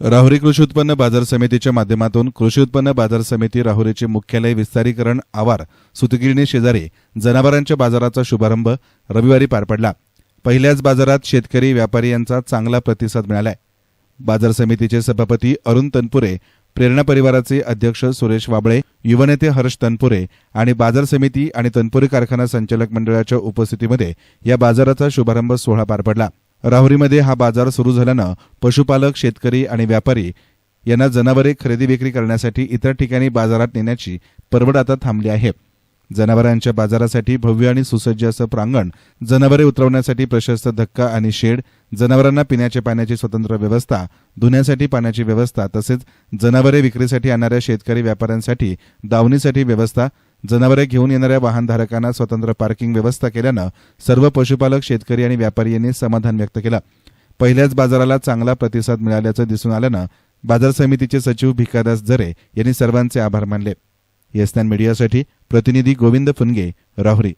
राहुरी कृषी उत्पन्न बाजार समितीच्या माध्यमातून कृषी उत्पन्न बाजार समिती राहुरीचे मुख्यालय विस्तारीकरण आवार सुतगिरणी शेजारी जनावरांच्या बाजाराचा शुभारंभ रविवारी पार पडला. पहिल्याच बाजारात शेतकरी व्यापारी यांचा चांगला प्रतिसाद मिळालाय. बाजार समितीचे सभापती अरुण तनपुरे प्रेरणा परिवाराचे अध्यक्ष सुरेश वाबळे युवनेते हर्ष तनपुरे आणि बाजार समिती आणि तनपुरे कारखाना संचालक मंडळाच्या उपस्थितीमध्ये या बाजाराचा शुभारंभ सोहळा पार पडला. राहुरीमध्ये हा बाजार सुरू झाल्यानं पशुपालक शेतकरी आणि व्यापारी यांना जनावरे खरेदी विक्री करण्यासाठी इतर ठिकाणी बाजारात नेण्याची परवड आता थांबली आहे. जनावरांच्या बाजारासाठी भव्य आणि सुसज्ज असं प्रांगण जनावरे उतरवण्यासाठी प्रशस्त धक्का आणि शेड जनावरांना पिण्याच्या पाण्याची स्वतंत्र व्यवस्था धुण्यासाठी पाण्याची व्यवस्था तसेच जनावरे विक्रीसाठी आणणाऱ्या शेतकरी व्यापाऱ्यांसाठी दावणीसाठी व्यवस्था जनावरे घेऊन येणाऱ्या वाहनधारकांना स्वतंत्र पार्किंग व्यवस्था केल्यानं सर्व पशुपालक शेतकरी आणि व्यापारी यांनी समाधान व्यक्त केलं. पहिल्याच बाजाराला चांगला प्रतिसाद मिळाल्याचं दिसून आल्यानं बाजार समितीचे सचिव भिकादास जरे यांनी सर्वांचे आभार मानले. येस्तान मीडियासाठी प्रतिनिधी गोविंद फुनगे राहुरी.